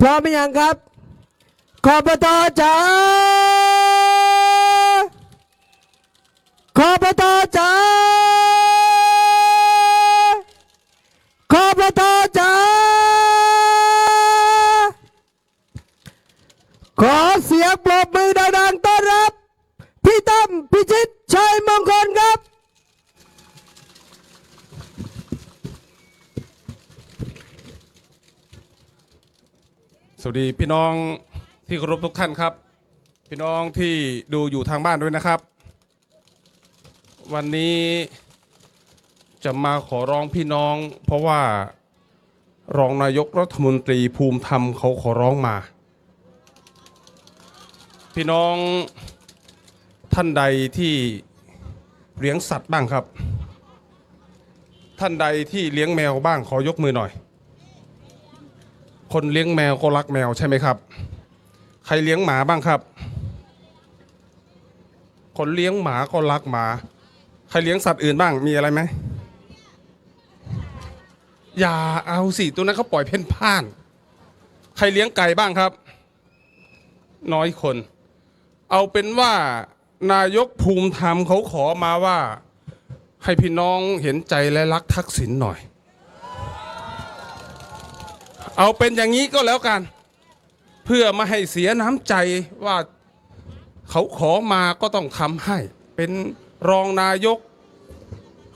พร้อมหรือยังครับ ขอบตจ๋าขอบตจ๋าขอบตจ๋าขอเสียงปรบมือดังๆต้อนรับ พี่ตั้มพิชิตชัยมงคลครับ ส วัสดีพี่น้องที่เคารพทุกท่านครับ พี่น้องที่ดูอยู่ทางบ้านด้วยนะครับ วันนี้จะมาขอร้องพี่น้อง เพราะว่ารองนายกรัฐมนตรีภูมิธรรมเขาขอร้องมา พี่น้องท่านใดที่เลี้ยงสัตว์บ้างครับ ท่านใดที่เลี้ยงแมวบ้างขอยกมือหน่อย คนเลี้ยงแมวก็รักแมวใช่ไหมครับ ใครเลี้ยงหมาบ้างครับ คนเลี้ยงหมาก็รักหมา ใครเลี้ยงสัตว์อื่นบ้างมีอะไรไหมอย่าเอาสิตัวนั้นเขาปล่อยเพ่นพ่าน ใครเลี้ยงไก่บ้างครับ น้อยคน เอาเป็นว่านายกภูมิธรรมเขาขอมาว่า ให้พี่น้องเห็นใจและรักทักษิณหน่อย เอาเป็นอย่างนี้ก็แล้วกัน เพื่อไม่ให้เสียน้ำใจว่าเขาขอมาก็ต้องทำให้ เป็นรองนายก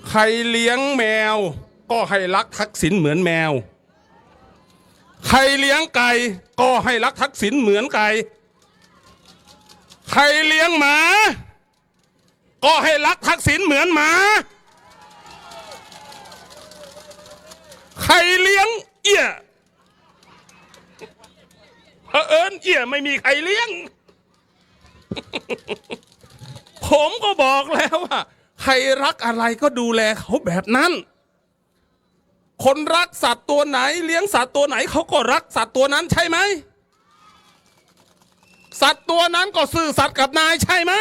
ใครเลี้ยงแมว ก็ให้รักทักษิณเหมือนแมว ใครเลี้ยงไก่ก็ให้รักทักษิณเหมือนไก่ ใครเลี้ยงหมา ก็ให้รักทักษิณเหมือนหมา ใครเลี้ยงเอี้ย เผอิญเอี่ยไม่มีใครเลี้ยง ผมก็บอกแล้วว่าใครรักอะไรก็ดูแลเขาแบบนั้น คนรักสัตว์ตัวไหน เลี้ยงสัตว์ตัวไหนเขาก็รักสัตว์ตัวนั้นใช่ไหมสัตว์ตัวนั้นก็ซื่อสัตย์กับนายใช่ไหม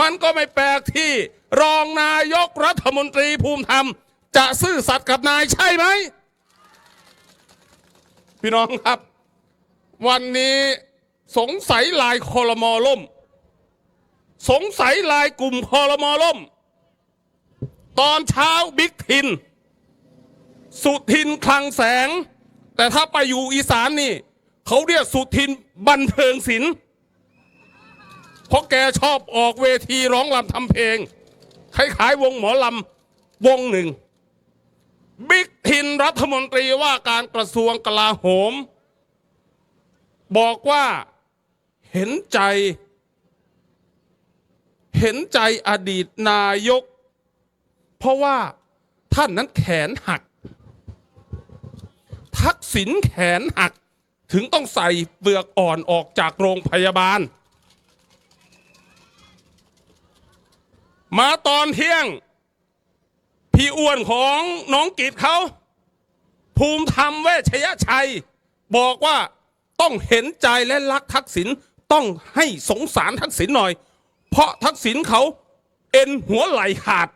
มันก็ไม่แปลกที่ รองนายกรัฐมนตรีภูมิธรรม จะซื่อสัตย์กับนายใช่ไหม พี่น้องครับ วันนี้สงสัยลายคอรมอล่ม สงสัยลายกลุ่มคอรมอล่ม ตอนเช้าบิ๊กทิน สุทินคลังแสง แต่ถ้าไปอยู่อีสานนี่ เขาเรียกสุทินบันเทิงศิลป์เพราะแกชอบออกเวทีร้องรำทำเพลงคล้ายๆวงหมอลำวงหนึ่ง บิ๊กทินรัฐมนตรีว่าการกระทรวงกลาโหม บอกว่าเห็นใจ เห็นใจอดีตนายก เพราะว่าท่านนั้นแขนหัก ทักษิณแขนหัก ถึงต้องใส่เปลือกอ่อนออกจากโรงพยาบาล มาตอนเที่ยง พี่อ้วนของน้องกิจเขา ภูมิธรรมเวชยชัย บอกว่า ต้องเห็นใจและรักทักษิณต้องให้สงสารทักษิณหน่อย เพราะทักษิณเขาเอ็นหัวไหลขาด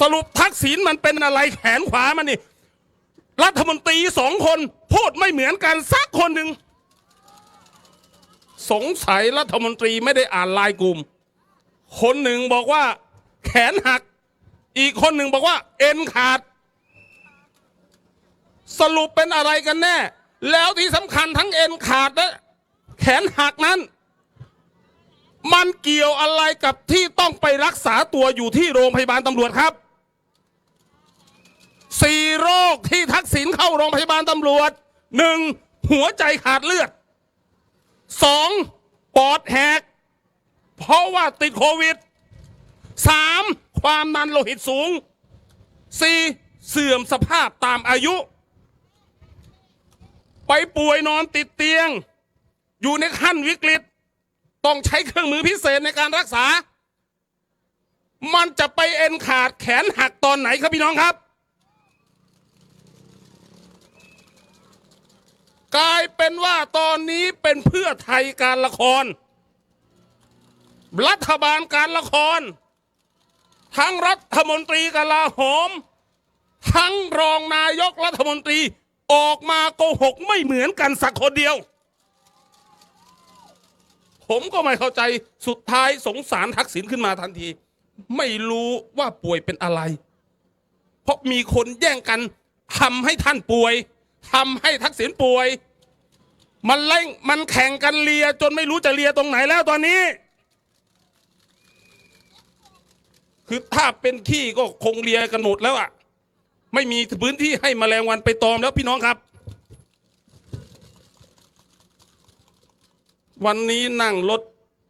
สรุปทักษิณมันเป็นอะไรแขนขวามันนี่ รัฐมนตรีสองคนพูดไม่เหมือนกันสักคนหนึ่งสงสัยรัฐมนตรีไม่ได้อ่านลายกลุ่ม คนหนึ่งบอกว่า แขนหัก อีกคนหนึ่งบอกว่า เอ็นขาด สรุปเป็นอะไรกันแน่ แล้วที่สำคัญทั้งเอ็นขาดและแขนหักนั้น มันเกี่ยวอะไรกับที่ต้องไปรักษาตัวอยู่ที่โรงพยาบาลตำรวจครับสี่โรคที่ทักษิณเข้าโรงพยาบาลตำรวจหนึ่งหัวใจขาดเลือดสองปอดแหก เพราะว่าติดโควิดสามความดันโลหิตสูงสี่เสื่อมสภาพตามอายุ ไปป่วยนอนติดเตียง อยู่ในขั้นวิกฤต ต้องใช้เครื่องมือพิเศษในการรักษา มันจะไปเอ็นขาดแขนหักตอนไหนครับพี่น้องครับ กลายเป็นว่าตอนนี้เป็นเพื่อไทยการละคร รัฐบาลการละคร ทั้งรัฐมนตรีกลาโหม ทั้งรองนายกรัฐมนตรี ออกมาโกหกไม่เหมือนกันสักคนเดียว ผมก็ไม่เข้าใจสุดท้ายสงสารทักษิณขึ้นมาทันที ไม่รู้ว่าป่วยเป็นอะไร เพราะมีคนแย่งกันทำให้ท่านป่วยทำให้ทักษิณป่วย มันเล่งมันแข่งกันเลียจนไม่รู้จะเลียตรงไหนแล้วตอนนี้ คือถ้าเป็นขี้ก็คงเลียกันหมดแล้วอะ ไม่มีพื้นที่ให้แมลงวันไปตอมแล้วพี่น้องครับ วันนี้นั่งรถ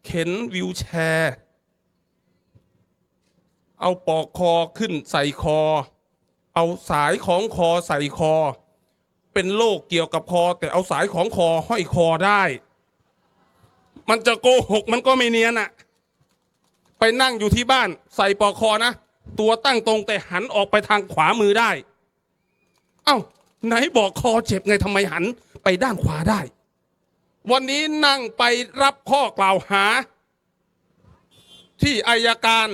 เข็นวิวแชร์ เอาปอกคอขึ้นใส่คอ เอาสายของคอใส่คอ เป็นโรคเกี่ยวกับคอ แต่เอาสายของคอห้อยคอได้ มันจะโกหกมันก็ไม่เนียนอะไปนั่งอยู่ที่บ้านใส่ปอกคอนะ ตัวตั้งตรงแต่หันออกไปทางขวามือได้ เอ้า ไหนบอกคอเจ็บไงทำไมหันไปด้านขวาได้ วันนี้นั่งไปรับข้อกล่าวหา ที่อายการ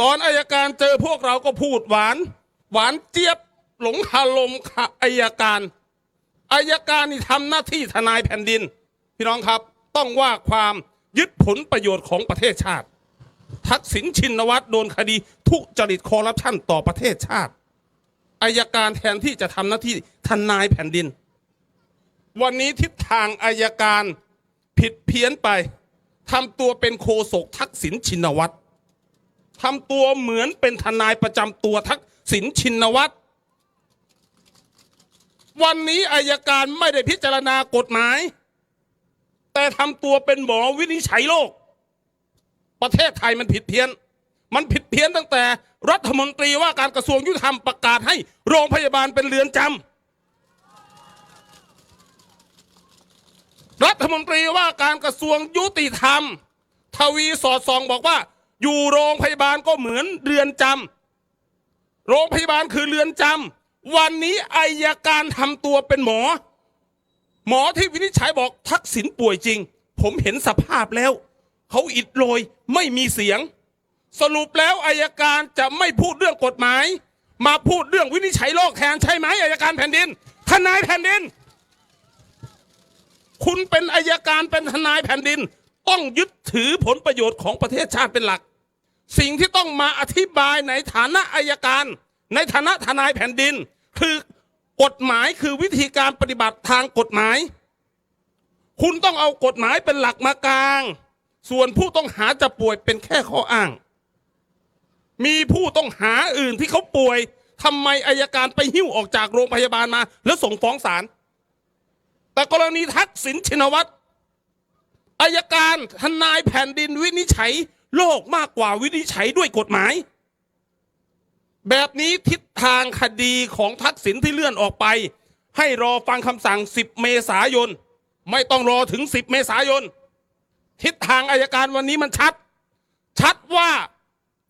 ตอนอายการเจอพวกเราก็พูดหวาน หวานเจี๊ยบหลงคาลมค่ะอายการอายการนี่ทำหน้าที่ทนายแผ่นดิน พี่น้องครับต้องว่าความยึดผลประโยชน์ของประเทศชาติ ทักษิณชินวัตรโดนคดี ทุจริตคอร์รัปชันต่อประเทศชาติอายการแทนที่จะทำหน้าที่ทนายแผ่นดิน วันนี้ทิศทางอายการผิดเพี้ยนไปทำตัวเป็นโคศกทักษิณชินวัตรทำตัวเหมือนเป็นทนายประจำตัวทักษิณชินวัตรวันนี้อายการไม่ได้พิจารณากฎหมาย แต่ทำตัวเป็นหมอวินิจฉัยโรค ประเทศไทยมันผิดเพี้ยน มันผิดเพี้ยนตั้งแต่ รัฐมนตรีว่าการกระทรวงยุติธรรมประกาศให้โรงพยาบาลเป็นเรือนจำรัฐมนตรีว่าการกระทรวงยุติธรรม ทวีสอดส่องบอกว่า อยู่โรงพยาบาลก็เหมือนเรือนจำโรงพยาบาลคือเรือนจำวันนี้อายการทำตัวเป็นหมอ หมอที่วินิจฉัยบอกทักษิณป่วยจริง ผมเห็นสภาพแล้ว เขาอิดโรยไม่มีเสียง สรุปแล้วอายการจะไม่พูดเรื่องกฎหมาย มาพูดเรื่องวินิจฉัยโรคแทนใช่ไหมอายการแผ่นดิน ทนายแผ่นดิน คุณเป็นอายการเป็นทนายแผ่นดิน ต้องยึดถือผลประโยชน์ของประเทศชาติเป็นหลัก สิ่งที่ต้องมาอธิบายในฐานะอายการ ในฐานะทนายแผ่นดิน คือกฎหมายคือวิธีการปฏิบัติทางกฎหมาย คุณต้องเอากฎหมายเป็นหลักมากลาง ส่วนผู้ต้องหาจะป่วยเป็นแค่ข้ออ้าง มีผู้ต้องหาอื่นที่เขาป่วยทำไมอายการไปหิ้วออกจากโรงพยาบาลมา แล้วส่งฟ้องศาลแต่กรณีทักษิณชินวัตรอายการทนายแผ่นดินวินิจฉัยโลกมากกว่าวินิจฉัยด้วยกฎหมาย แบบนี้ทิศทางคดีของทักษิณที่เลื่อนออกไป ให้รอฟังคำสั่ง 10 เมษายน ไม่ต้องรอถึง 10 เมษายน ทิศทางอายการวันนี้มันชัด ชัดว่า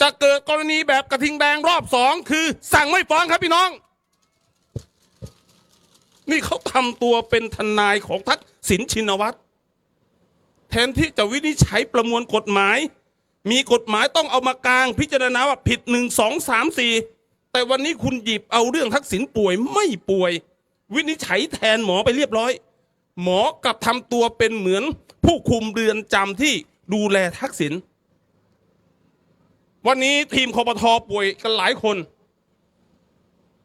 จะเกิดกรณีแบบกระทิงแดงรอบสองคือสั่งไม่ฟ้องครับพี่น้อง นี่เขาทำตัวเป็นทนายของทักษิณชินวัตรแทนที่จะวินิจฉัยประมวลกฎหมาย มีกฎหมายต้องเอามากลางพิจารณาว่าผิดหนึ่งสองสามสี่แต่วันนี้คุณหยิบเอาเรื่องทักษิณป่วยไม่ป่วย วินิจฉัยแทนหมอไปเรียบร้อย หมอกลับทำตัวเป็นเหมือน ผู้คุมเรือนจำที่ดูแลทักษิณวันนี้ทีมคอปทอป่วยกันหลายคน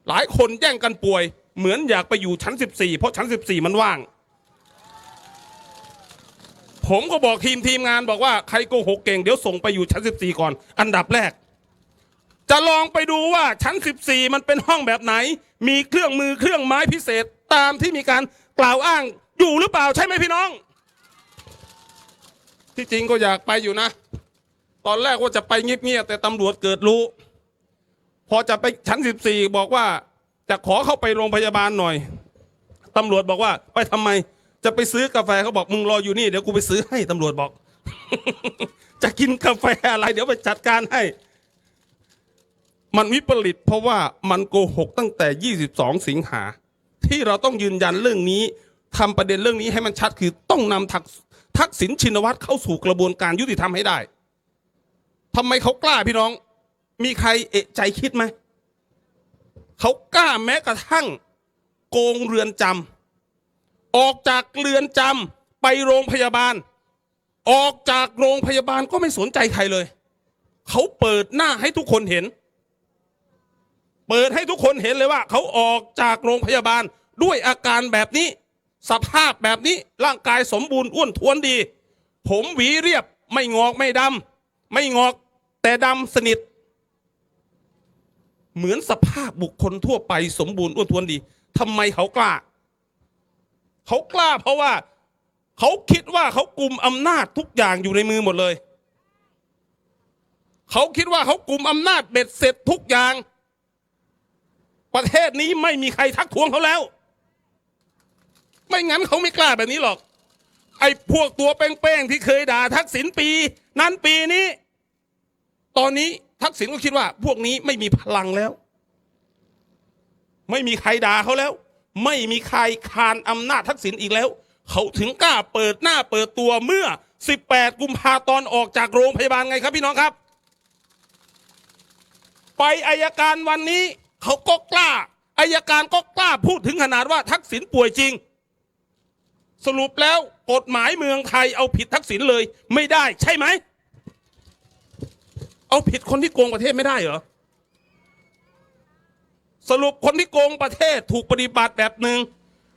หลายคนแย่งกันป่วย เหมือนอยากไปอยู่ชั้น 14 เพราะชั้น 14 มันว่าง ผมก็บอกทีมทีมงานบอกว่าใครโกหกเก่ง เดี๋ยวส่งไปอยู่ชั้น 14 ก่อน อันดับแรก จะลองไปดูว่าชั้น 14 มันเป็นห้องแบบไหน มีเครื่องมือเครื่องไม้พิเศษตามที่มีการกล่าวอ้างอยู่หรือเปล่าใช่ไหมพี่น้อง ที่จริงก็อยากไปอยู่นะ ตอนแรกว่าจะไปเงียบๆแต่ตำรวจเกิดรู้ พอจะไปชั้น14บอกว่าจะขอเข้าไปโรงพยาบาลหน่อยตำรวจบอกว่า ไปทำไม จะไปซื้อกาแฟเขาบอกมึงรออยู่นี่เดี๋ยวกูไปซื้อให้ตำรวจบอก จะกินกาแฟอะไร เดี๋ยวไปจัดการให้ มันวิปริตเพราะว่ามันโกหกตั้งแต่ 22 สิงหาที่เราต้องยืนยันเรื่องนี้ทำประเด็นเรื่องนี้ให้มันชัดคือต้องนำทัก ทักษิณชินวัตรเข้าสู่กระบวนการยุติธรรมให้ได้ทำไมเขากล้าพี่น้อง มีใครเอะใจคิดไหมเขากล้าแม้กระทั่ง โกงเรือนจำออกจากเรือนจำไปโรงพยาบาล ออกจากโรงพยาบาลก็ไม่สนใจใครเลย เขาเปิดหน้าให้ทุกคนเห็น เปิดให้ทุกคนเห็นเลยว่า เขาออกจากโรงพยาบาลด้วยอาการแบบนี้ สภาพแบบนี้ร่างกายสมบูรณ์อ้วนท้วนดี ผมหวีเรียบไม่งอกไม่ดำไม่งอกแต่ดำสนิท เหมือนสภาพบุคคลทั่วไปสมบูรณ์อ้วนท้วนดีทำไมเขากล้า เขากล้าเพราะว่า เขาคิดว่าเขากลุ่มอำนาจทุกอย่างอยู่ในมือหมดเลย เขาคิดว่าเขากลุ่มอำนาจเบ็ดเสร็จทุกอย่าง ประเทศนี้ไม่มีใครทักท้วงเขาแล้ว ไม่งั้นเขาไม่กล้าแบบนี้หรอก ไอ้พวกตัวเป้งๆที่เคยด่าทักษิณปี นั้นปีนี้ ตอนนี้ทักษิณก็คิดว่า พวกนี้ไม่มีพลังแล้ว ไม่มีใครด่าเขาแล้ว ไม่มีใครคานอำนาจทักษิณอีกแล้ว เขาถึงกล้าเปิดหน้าเปิดตัวเมื่อ 18 กุมภาตอนออกจากโรงพยาบาลไงครับพี่น้องครับ ไปอายการวันนี้ เขาก็กล้าอายการก็กล้าพูดถึงขนาดว่าทักษิณป่วยจริง สรุปแล้วกฎหมายเมืองไทยเอาผิดทักษิณเลย ไม่ได้ใช่ไหม เอาผิดคนที่โกงประเทศไม่ได้เหรอ สรุปคนที่โกงประเทศถูกปฏิบัติแบบหนึ่ง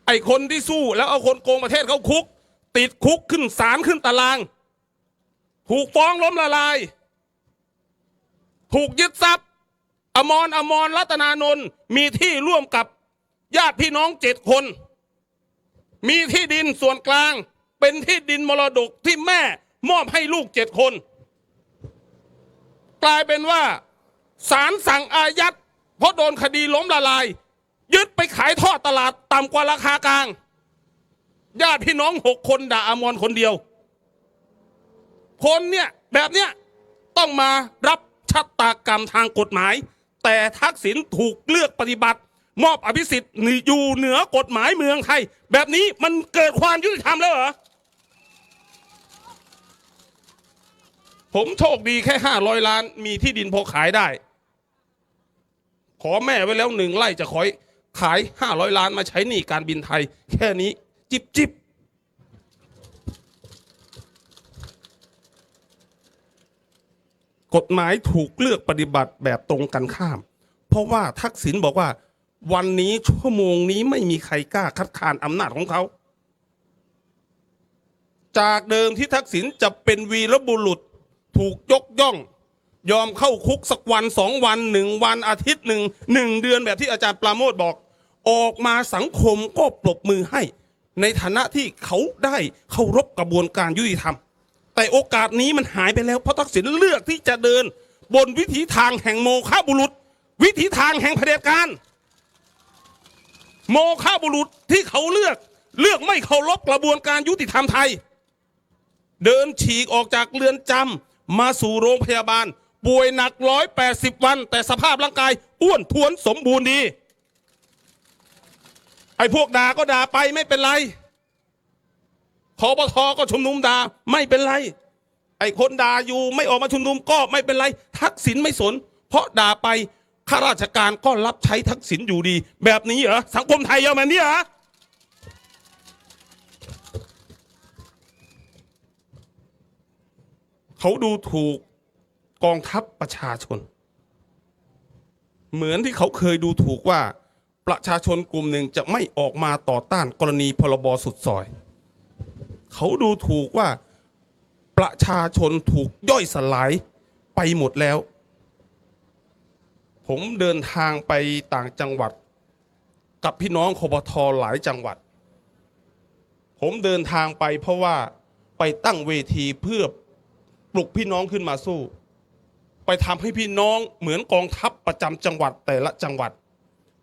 ไอ้คนที่สู้แล้วเอาคนโกงประเทศเข้าคุก ติดคุกขึ้นศาลขึ้นตาราง ถูกฟ้องล้มละลาย ถูกยึดทรัพย์ อมรอมรรัตนานนท์มีที่ร่วมกับญาติพี่น้องเจ็ดคน มีที่ดินส่วนกลาง เป็นที่ดินมรดกที่แม่มอบให้ลูกเจ็ดคน กลายเป็นว่าศาลสั่งอายัดเพราะโดนคดีล้มละลาย ยึดไปขายทอดตลาดต่ำกว่าราคากลาง ญาติพี่น้องหกคนด่าอมรคนเดียว คนเนี่ยแบบเนี้ยต้องมารับชะตากรรมทางกฎหมาย แต่ทักษิณถูกเลือกปฏิบัติ มอบอภิสิทธิ์อยู่เหนือกฎหมายเมืองไทย แบบนี้มันเกิดความยุติธรรมแล้วเหรอ ผมโชคดีแค่ห้าร้อยล้าน มีที่ดินพอขายได้ ขอแม่ไว้แล้วหนึ่งไร่จะขอยขายห้าร้อยล้านมาใช้หนี้การบินไทย แค่นี้ จิบจิบกฎหมายถูกเลือกปฏิบัติแบบตรงกันข้าม เพราะว่าทักษิณบอกว่า วันนี้ชั่วโมงนี้ไม่มีใครกล้าคัดค้านอำนาจของเขา จากเดิมที่ทักษิณจะเป็นวีรบุรุษถูกยกย่อง ยอมเข้าคุกสักวันสองวันหนึ่งวันอาทิตย์หนึ่งหนึ่งเดือนแบบที่อาจารย์ปราโมทบอก ออกมาสังคมก็ปรบมือให้ ในฐานะที่เขาได้เคารพกระบวนการยุติธรรม แต่โอกาสนี้มันหายไปแล้วเพราะทักษิณเลือกที่จะเดิน บนวิถีทางแห่งโมฆะบุรุษ วิถีทางแห่งเผด็จการ โมฆะบุรุษที่เขาเลือก เลือกไม่เคารพกระบวนการยุติธรรมไทย เดินฉีกออกจากเรือนจำมาสู่โรงพยาบาล ป่วยหนักร้อยแปดสิบวัน แต่สภาพร่างกาย อ้วนท้วนสมบูรณ์ดี ไอ้พวกด่าก็ด่าไปไม่เป็นไรคอปทก็ชุมนุมด่าไม่เป็นไร ไอ้คนด่าอยู่ไม่ออกมาชุมนุมก็ไม่เป็นไร ทักษิณไม่สน เพราะด่าไป ข้าราชการก็รับใช้ทักษิณอยู่ดี แบบนี้เหรอ สังคมไทยเอาแบบนี้เหรอเขาดูถูกกองทัพประชาชน เหมือนที่เขาเคยดูถูกว่าประชาชนกลุ่มหนึ่งจะไม่ออกมาต่อต้านกรณีพรบสุดซอย เขาดูถูกว่าประชาชนถูกย่อยสลายไปหมดแล้ว ผมเดินทางไปต่างจังหวัด กับพี่น้องคบทหลายจังหวัด ผมเดินทางไปเพราะว่าไปตั้งเวทีเพื่อปลุกพี่น้องขึ้นมาสู้ ไปทำให้พี่น้องเหมือนกองทัพประจำจังหวัดแต่ละจังหวัด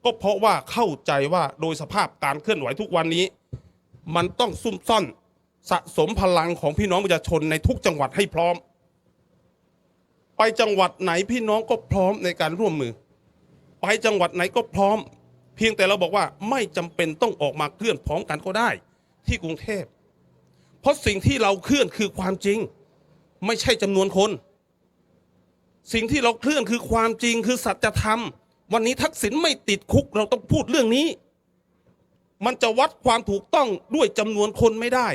ก็เพราะว่าเข้าใจว่าโดยสภาพการเคลื่อนไหวทุกวันนี้ มันต้องซุ่มซ่อนสะสมพลังของพี่น้องประชาชนในทุกจังหวัดให้พร้อม ไปจังหวัดไหนพี่น้องก็พร้อมในการร่วมมือ ไปจังหวัดไหนก็พร้อม เพียงแต่เราบอกว่าไม่จำเป็นต้องออกมาเคลื่อนพร้อมกันก็ได้ ที่กรุงเทพ เพราะสิ่งที่เราเคลื่อนคือความจริง ไม่ใช่จำนวนคน สิ่งที่เราเคลื่อนคือความจริงคือสัจธรรม วันนี้ทักษิณไม่ติดคุกเราต้องพูดเรื่องนี้ มันจะวัดความถูกต้องด้วยจำนวนคนไม่ได้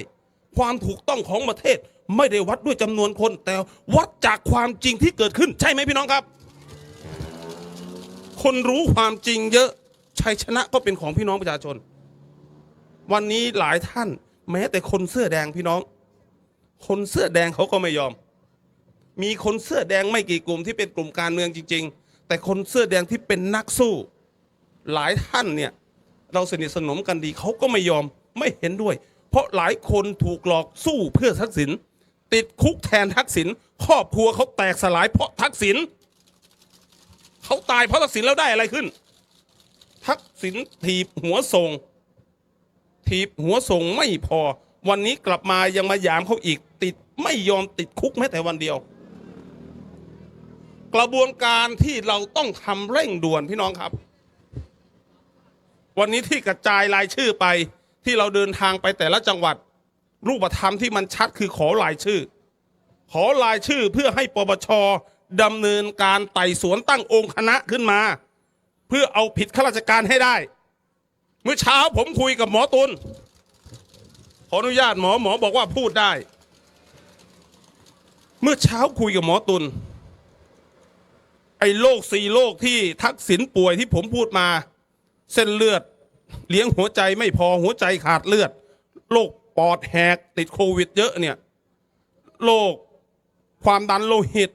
ความถูกต้องของประเทศ ไม่ได้วัดด้วยจำนวนคน แต่วัดจากความจริงที่เกิดขึ้น ใช่ไหมพี่น้องครับ คนรู้ความจริงเยอะชัยชนะก็เป็นของพี่น้องประชาชน วันนี้หลายท่าน แม้แต่คนเสื้อแดงพี่น้อง คนเสื้อแดงเขาก็ไม่ยอม มีคนเสื้อแดงไม่กี่กลุ่มที่เป็นกลุ่มการเมืองจริง ๆ แต่คนเสื้อแดงที่เป็นนักสู้ หลายท่านเนี่ยเราสนิทสนมกันดีเขาก็ไม่ยอมไม่เห็นด้วย เพราะหลายคนถูกหลอกสู้เพื่อทักษิณ ติดคุกแทนทักษิณครอบครัวเขาแตกสลายเพราะทักษิณเขาตายเพราะทักษิณแล้วได้อะไรขึ้น ทักษิณถีบหัวส่ง ถีบหัวส่งไม่พอ วันนี้กลับมายังมาหยามเขาอีก ติดไม่ยอมติดคุกแม้แต่วันเดียว กระบวนการที่เราต้องทำเร่งด่วนพี่น้องครับ วันนี้ที่กระจายรายชื่อไปที่เราเดินทางไปแต่ละจังหวัด รูปธรรมที่มันชัดคือขอรายชื่อ ขอรายชื่อเพื่อให้ปปชดำเนินการไต่สวนตั้งองค์คณะขึ้นมา เพื่อเอาผิดข้าราชการให้ได้ เมื่อเช้าผมคุยกับหมอตุลขออนุญาตหมอหมอบอกว่าพูดได้ เมื่อเช้าคุยกับหมอตุลไอ้โรคสี่โรคที่ทักษิณป่วยที่ผมพูดมา เส้นเลือด เลี้ยงหัวใจไม่พอหัวใจขาดเลือดโรค ปอดแหกติดโควิด เยอะเนี่ยโรคความดันโลหิต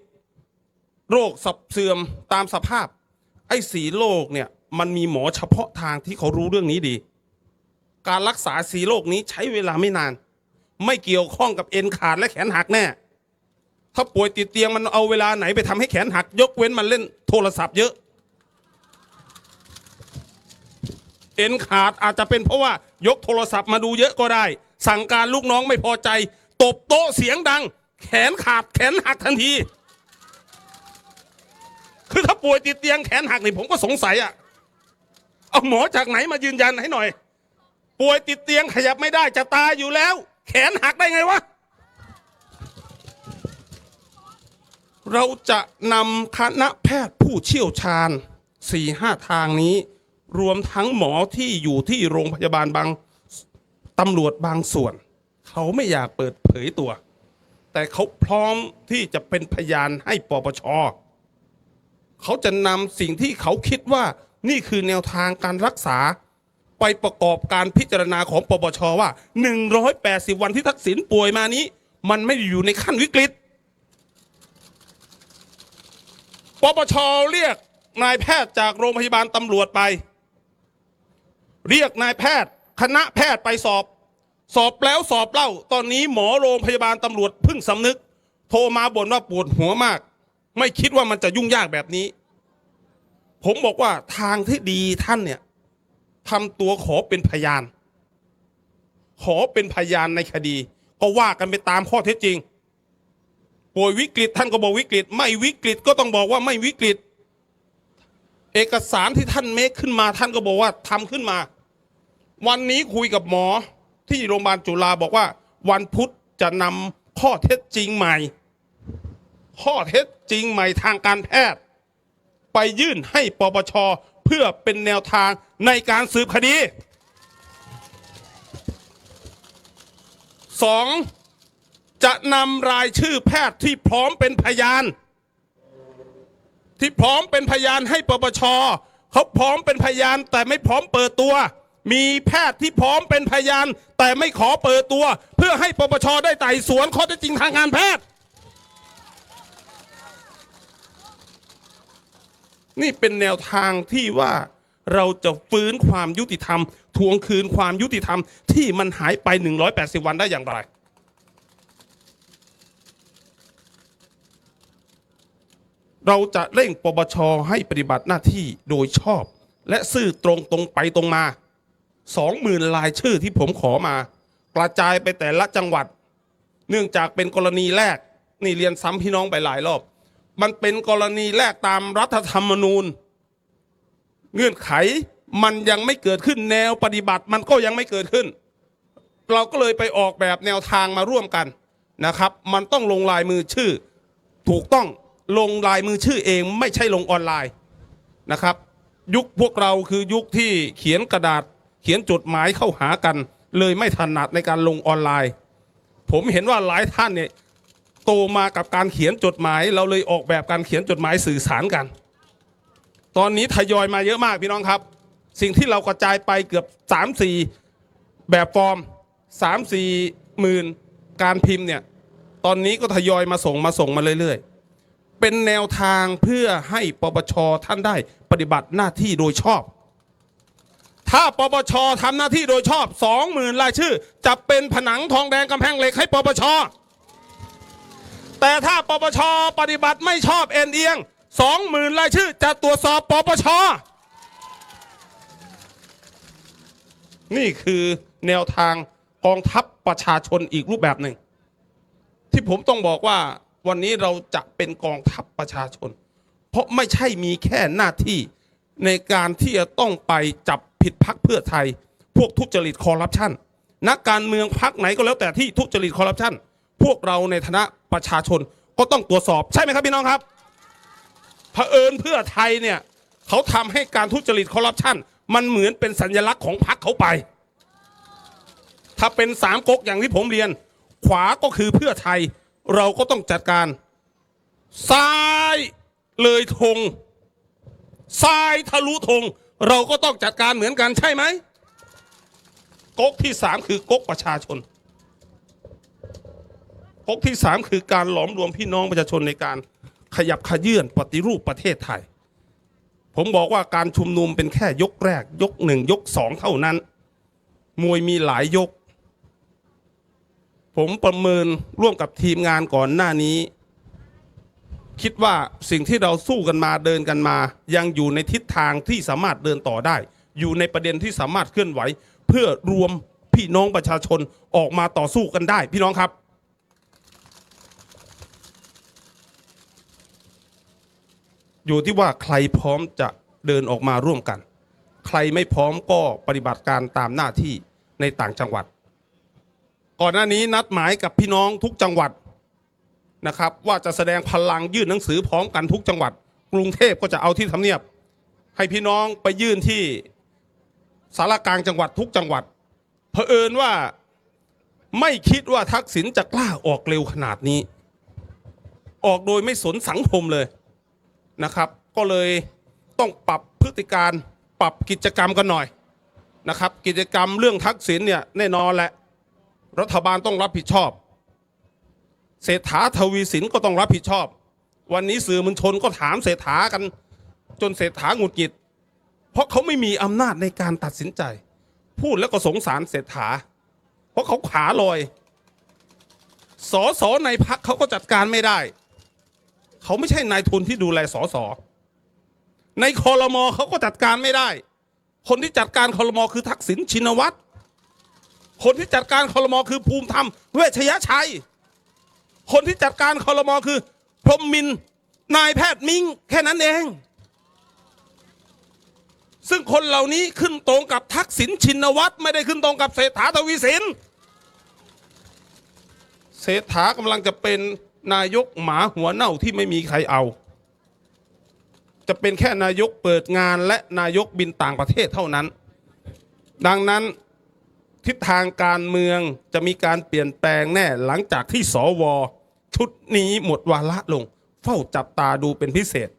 โรคสับเสื่อมตามสภาพ ไอ้สีโรคเนี่ยมันมีหมอเฉพาะทางที่เขารู้เรื่องนี้ดี การรักษาสีโรคนี้ใช้เวลาไม่นาน ไม่เกี่ยวข้องกับเอ็นขาดและแขนหักแน่ ถ้าป่วยติดเตียงมันเอาเวลาไหนไปทำให้แขนหัก ยกเว้นมันเล่นโทรศัพท์เยอะ เอ็นขาดอาจจะเป็นเพราะว่ายกโทรศัพท์มาดูเยอะก็ได้ สั่งการลูกน้องไม่พอใจ ตบโต๊ะเสียงดัง แขนขาดแขนหักทันที คือถ้าป่วยติดเตียงแขนหักนี่ผมก็สงสัยอะเอาหมอจากไหนมายืนยันให้หน่อย ป่วยติดเตียงขยับไม่ได้จะตายอยู่แล้ว แขนหักได้ไงวะเราจะนำคณะแพทย์ผู้เชี่ยวชาญสี่ห้าทางนี้ รวมทั้งหมอที่อยู่ที่โรงพยาบาลบาง ตำรวจบางส่วน เขาไม่อยากเปิดเผยตัว แต่เขาพร้อมที่จะเป็นพยานให้ปปชเขาจะนำสิ่งที่เขาคิดว่านี่คือแนวทางการรักษา ไปประกอบการพิจารณาของปปชว่า 180 วันที่ทักษิณป่วยมานี้ มันไม่อยู่ในขั้นวิกฤตปปชเรียกนายแพทย์จากโรงพยาบาลตำรวจไป เรียกนายแพทย์ คณะแพทย์ไปสอบ สอบแล้วสอบเล่า ตอนนี้หมอโรงพยาบาลตำรวจเพิ่งสำนึก โทรมาบ่นว่าปวดหัวมาก ไม่คิดว่ามันจะยุ่งยากแบบนี้ ผมบอกว่าทางที่ดีท่านเนี่ยทำตัวขอเป็นพยาน ขอเป็นพยานในคดี ก็ว่ากันไปตามข้อเท็จจริง ป่วยวิกฤตท่านก็บอกวิกฤต ไม่วิกฤตก็ต้องบอกว่าไม่วิกฤต เอกสารที่ท่านเมคขึ้นมาท่านก็บอกว่าทำขึ้นมา วันนี้คุยกับหมอที่โรงพยาบาลจุฬาบอกว่า วันพุธจะนำข้อเท็จจริงใหม่ ข้อเท็จจริงใหม่ทางการแพทย์ ไปยื่นให้ปปชเพื่อเป็นแนวทางในการสืบคดีสองจะนำรายชื่อแพทย์ที่พร้อมเป็นพยาน ที่พร้อมเป็นพยานให้ปปชเขาพร้อมเป็นพยานแต่ไม่พร้อมเปิดตัว มีแพทย์ที่พร้อมเป็นพยาน แต่ไม่ขอเปิดตัว เพื่อให้ปปชได้ไต่สวนข้อเท็จจริงทางการแพทย์ นี่เป็นแนวทางที่ว่าเราจะฟื้นความยุติธรรม ทวงคืนความยุติธรรม ที่มันหายไป 180 วันได้อย่างไร เราจะเร่งปปชให้ปฏิบัติหน้าที่โดยชอบ และซื่อตรงตรงไปตรงมา สองหมื่นลายชื่อที่ผมขอมา กระจายไปแต่ละจังหวัด เนื่องจากเป็นกรณีแรก นี่เรียนซ้ำพี่น้องไปหลายรอบ มันเป็นกรณีแรกตามรัฐธรรมนูญ เงื่อนไขมันยังไม่เกิดขึ้นแนวปฏิบัติมันก็ยังไม่เกิดขึ้น เราก็เลยไปออกแบบแนวทางมาร่วมกันนะครับ มันต้องลงลายมือชื่อ ถูกต้องลงลายมือชื่อเองไม่ใช่ลงออนไลน์นะครับ ยุคพวกเราคือยุคที่เขียนกระดาษ ขียนจดหมายเข้าหากัน เลยไม่ถนัดในการลงออนไลน์ ผมเห็นว่าหลายท่านเนี่ยโตมากับการเขียนจดหมาย เราเลยออกแบบการเขียนจดหมายสื่อสารกัน ตอนนี้ทยอยมาเยอะมากพี่น้องครับ สิ่งที่เรากระจายไปเกือบ 3 4 แบบฟอร์ม 3 4หมื่นการพิมพ์เนี่ยตอนนี้ก็ทยอยมาส่งมาส่งมาเรื่อยๆ เป็นแนวทางเพื่อให้ปปชท่านได้ปฏิบัติหน้าที่โดยชอบ ถ้าปปชทำหน้าที่โดยชอบ20,000รายชื่อ จะเป็นผนังทองแดงกำแพงเหล็กให้ปปชแต่ถ้าปปชปฏิบัติไม่ชอบเอ็นเอียง20,000รายชื่อ จะตรวจสอบปปชนี่คือแนวทางกองทัพประชาชนอีกรูปแบบหนึ่ง ที่ผมต้องบอกว่าวันนี้เราจะเป็นกองทัพประชาชน เพราะไม่ใช่มีแค่หน้าที่ในการที่จะต้องไปจับ ผิดพักเพื่อไทย พวกทุจริตคอร์รัปชันนักการเมืองพักไหนก็แล้วแต่ที่ทุจริตคอร์รัปชันพวกเราในฐานะประชาชนก็ต้องตรวจสอบใช่ไหมครับพี่น้องครับเผอิญเพื่อไทยเนี่ยเขาทำให้การทุจริตคอร์รัปชันมันเหมือนเป็นสัญลักษณ์ของพรรคเขาไป ถ้าเป็นสามก๊กอย่างที่ผมเรียน ขวาก็คือเพื่อไทยเราก็ต้องจัดการ ซ้ายเลยธงซ้ายทะลุธง เราก็ต้องจัดการเหมือนกันใช่ไหมก๊กที่สามคือก๊กประชาชนก๊กที่สามคือการหลอมรวมพี่น้องประชาชนในการขยับขยื่นปฏิรูปประเทศไทย ผมบอกว่าการชุมนุมเป็นแค่ยกแรก ยกหนึ่งยกสองเท่านั้น มวยมีหลายยก ผมประเมินร่วมกับทีมงานก่อนหน้านี้ คิดว่าสิ่งที่เราสู้กันมาเดินกันมา ยังอยู่ในทิศทางที่สามารถเดินต่อได้ อยู่ในประเด็นที่สามารถเคลื่อนไหว เพื่อรวมพี่น้องประชาชนออกมาต่อสู้กันได้ พี่น้องครับ อยู่ที่ว่าใครพร้อมจะเดินออกมาร่วมกัน ใครไม่พร้อมก็ปฏิบัติการตามหน้าที่ในต่างจังหวัด ก่อนหน้านี้นัดหมายกับพี่น้องทุกจังหวัด นะครับว่าจะแสดงพลังยื่นหนังสือพร้อมกันทุกจังหวัด กรุงเทพก็จะเอาที่ทำเนียบ ให้พี่น้องไปยื่นที่สารกลางจังหวัดทุกจังหวัดเผอิญว่าไม่คิดว่าทักษิณจะกล้าออกเร็วขนาดนี้ ออกโดยไม่สนสังคมเลยนะครับ ก็เลยต้องปรับพฤติการปรับกิจกรรมกันหน่อยนะครับ กิจกรรมเรื่องทักษิณเนี่ยแน่นอนแหละรัฐบาลต้องรับผิดชอบ เศรษฐาทวีสินก็ต้องรับผิดชอบ วันนี้สื่อมวลชนก็ถามเศรษฐากัน จนเศรษฐาหงุดหงิด เพราะเขาไม่มีอำนาจในการตัดสินใจ พูดแล้วก็สงสารเศรษฐา เพราะเขาขาลอยสอสอในพักเขาก็จัดการไม่ได้ เขาไม่ใช่นายทุนที่ดูแลสอสอในคอรมอเขาก็จัดการไม่ได้ คนที่จัดการคอรมอคือทักษิณชินวัตรคนที่จัดการคอรมอคือภูมิธรรมเวชยชัย คนที่จัดการคอรมอคือ พรมมินนายแพทย์มิงแค่นั้นเอง ซึ่งคนเหล่านี้ขึ้นตรงกับทักษิณชินวัตรไม่ได้ขึ้นตรงกับเศรษฐาทวีสินเศรษฐากำลังจะเป็นนายกหมาหัวเน่าที่ไม่มีใครเอา จะเป็นแค่นายกเปิดงานและนายกบินต่างประเทศเท่านั้น ดังนั้นทิศทางการเมืองจะมีการเปลี่ยนแปลงแน่หลังจากที่สว ชุดนี้หมดวาระลง เฝ้าจับตาดูเป็นพิเศษ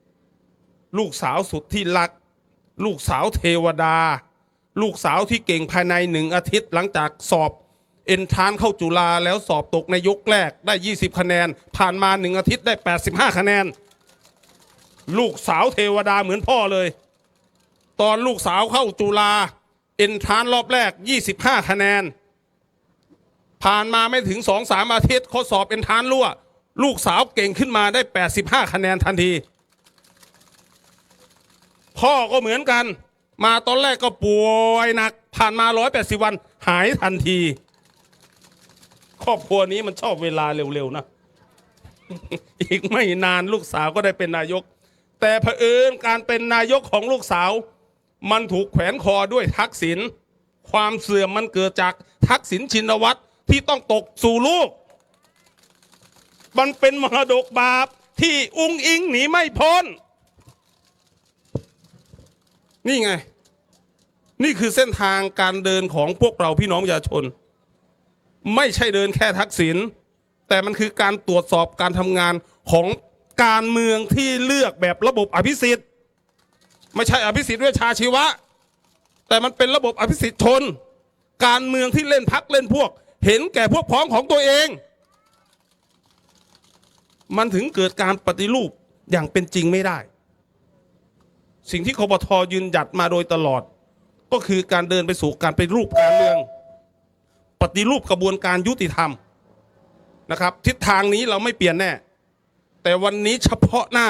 ลูกสาวสุดที่รัก ลูกสาวเทวดา ลูกสาวที่เก่งภายในหนึ่งอาทิตย์หลังจากสอบ เอนทานเข้าจุฬาแล้วสอบตกในยกแรกได้ 20 คะแนน ผ่านมาหนึ่งอาทิตย์ได้ 85 คะแนน ลูกสาวเทวดาเหมือนพ่อเลย ตอนลูกสาวเข้าจุฬาเอนทานรอบแรก 25 คะแนน ผ่านมาไม่ถึง2-3อาทิตย์ข้อสอบเอนทานรั่ว ลูกสาวเก่งขึ้นมาได้ 85 คะแนนทันที พ่อก็เหมือนกัน มาตอนแรกก็ป่วยหนัก ผ่านมา 180 วันหายทันที ครอบครัวนี้มันชอบเวลาเร็วๆนะ อีกไม่นานลูกสาวก็ได้เป็นนายก แต่เผอิญการเป็นนายกของลูกสาว มันถูกแขวนคอด้วยทักษิณความเสื่อมมันเกิดจากทักษิณชินวัตร ที่ต้องตกสู่ลูก มันเป็นมรดกบาปที่อุ้งอิงหนีไม่พ้น นี่ไง นี่คือเส้นทางการเดินของพวกเราพี่น้องประชาชน ไม่ใช่เดินแค่ทักษิณแต่มันคือการตรวจสอบการทำงานของการเมืองที่เลือกแบบระบบอภิสิทธิ์ ไม่ใช่อภิสิทธิ์เวชชาชีวะ แต่มันเป็นระบบอภิสิทธิ์ชน การเมืองที่เล่นพักเล่นพวก เห็นแก่พวกพ้องของตัวเอง มันถึงเกิดการปฏิรูปอย่างเป็นจริงไม่ได้ สิ่งที่คบทยืนหยัดมาโดยตลอด ก็คือการเดินไปสู่การปฏิรูปการเมือง ปฏิรูปกระบวนการยุติธรรมนะครับ ทิศทางนี้เราไม่เปลี่ยนแน่ แต่วันนี้เฉพาะหน้า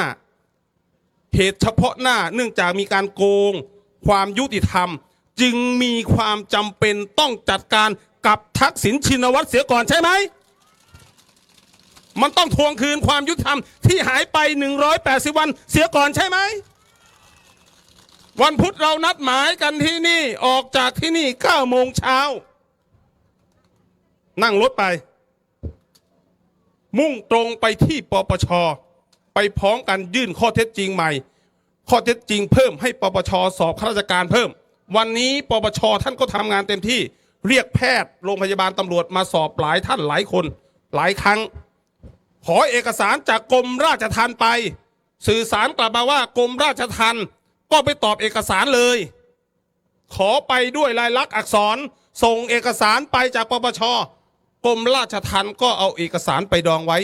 เหตุเฉพาะหน้าเนื่องจากมีการโกง ความยุติธรรม จึงมีความจำเป็นต้องจัดการ กับทักษิณชินวัตรเสียก่อนใช่ไหม มันต้องทวงคืนความยุติธรรมที่หายไป 180 วันเสียก่อนใช่ไหม วันพุธเรานัดหมายกันที่นี่ออกจากที่นี่9โมงเช้า นั่งรถไป มุ่งตรงไปที่ปปช ไปพร้อมกันยื่นข้อเท็จจริงใหม่ ข้อเท็จจริงเพิ่มให้ปปชสอบข้าราชการเพิ่มวันนี้ปปชท่านก็ทำงานเต็มที่ เรียกแพทย์โรงพยาบาลตำรวจมาสอบหลายท่านหลายคนหลายครั้ง ขอเอกสารจากกรมราชทัณฑ์ไป สื่อสารกลับมาว่ากรมราชทัณฑ์ก็ไปตอบเอกสารเลย ขอไปด้วยลายลักษณ์อักษรส่งเอกสารไปจากปปชกรมราชทัณฑ์ก็เอาเอกสารไปดองไว้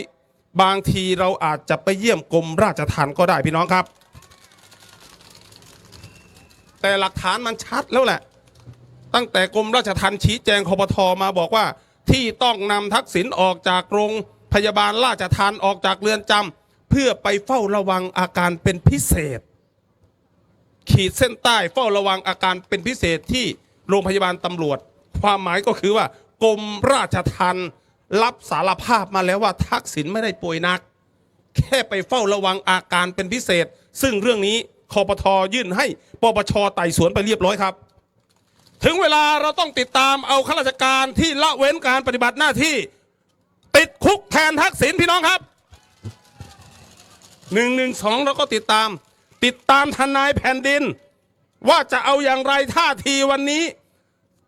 บางทีเราอาจจะไปเยี่ยมกรมราชทัณฑ์ก็ได้พี่น้องครับ แต่หลักฐานมันชัดแล้วแหละ ตั้งแต่กรมราชทัณฑ์ชี้แจงคอปทมาบอกว่า ที่ต้องนำทักษิณออกจากโรงพยาบาลราชทัณฑ์ออกจากเรือนจำเพื่อไปเฝ้าระวังอาการเป็นพิเศษ ขีดเส้นใต้เฝ้าระวังอาการเป็นพิเศษที่โรงพยาบาลตำรวจ ความหมายก็คือว่ากรมราชทัณฑ์รับสารภาพมาแล้วว่าทักษิณไม่ได้ป่วยหนัก แค่ไปเฝ้าระวังอาการเป็นพิเศษ ซึ่งเรื่องนี้คอปทยื่นให้ปปชไต่สวนไปเรียบร้อยครับ ถึงเวลาเราต้องติดตามเอาข้าราชการที่ละเว้นการปฏิบัติหน้าที่ติดคุกแทนทักษิณพี่น้องครับหนึ่งหนึ่งสองเราก็ติดตาม ติดตามทนายแผ่นดิน ว่าจะเอาอย่างไรท่าทีวันนี้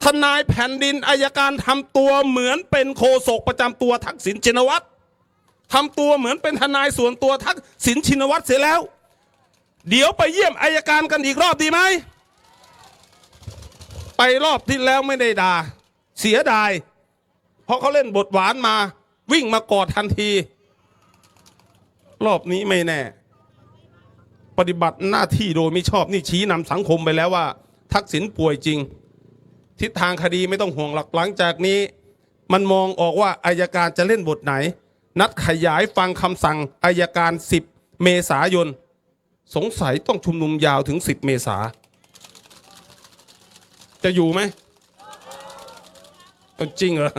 ทนายแผ่นดินอายการทำตัวเหมือนเป็นโคศกประจำตัวทักษิณชินวัตรทำตัวเหมือนเป็นทนายส่วนตัวทักษิณชินวัตรเสียแล้ว เดี๋ยวไปเยี่ยมอายการกันอีกรอบดีไหม ไปรอบที่แล้วไม่ได้ด่า เสียดาย เพราะเขาเล่นบทหวานมา วิ่งมากอดทันที รอบนี้ไม่แน่ ปฏิบัติหน้าที่โดยไม่ชอบนี่ชี้นำสังคมไปแล้วว่า ทักษิณป่วยจริง ทิศทางคดีไม่ต้องห่วงหลักหลังจากนี้ มันมองออกว่าอายการจะเล่นบทไหน นัดขยายฟังคำสั่งอายการ 10 เมษายน สงสัยต้องชุมนุมยาวถึง 10 เมษา จะอยู่ไหมจริงเหรอ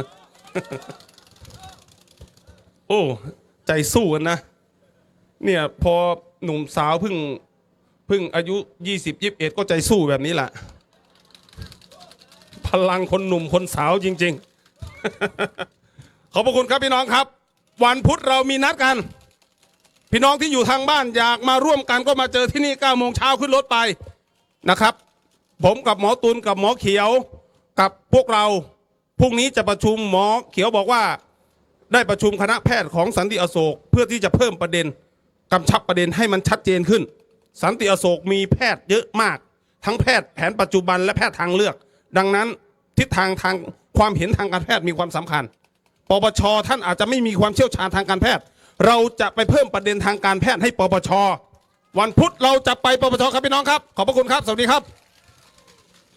โอ้ ใจสู้กันนะ เนี่ยพอหนุ่มสาวเพิ่งเพิ่งอายุ20 21ก็ใจสู้แบบนี้แหละพลังคนหนุ่มคนสาวจริง ๆ ขอบพระคุณครับพี่น้องครับ วันพุธเรามีนัดกัน พี่น้องที่อยู่ทางบ้านอยากมาร่วมกันก็มาเจอที่นี่9โมงเช้าขึ้นรถไปนะครับ ผมกับหมอตุลกับหมอเขียวกับพวกเราพรุ่งนี้จะประชุมหมอเขียวบอกว่า ได้ประชุมคณะแพทย์ของสันติอโศกเพื่อที่จะเพิ่มประเด็นกำชับประเด็นให้มันชัดเจนขึ้น สันติอโศกมีแพทย์เยอะมาก ทั้งแพทย์แผนปัจจุบันและแพทย์ทางเลือก ดังนั้นทิศทางทางความเห็นทางการแพทย์มีความสำคัญปปชท่านอาจจะไม่มีความเชี่ยวชาญทางการแพทย์ เราจะไปเพิ่มประเด็นทางการแพทย์ให้ปปชวันพุธเราจะไปปปชครับพี่น้องครับ ขอบพระคุณครับ สวัสดีครับ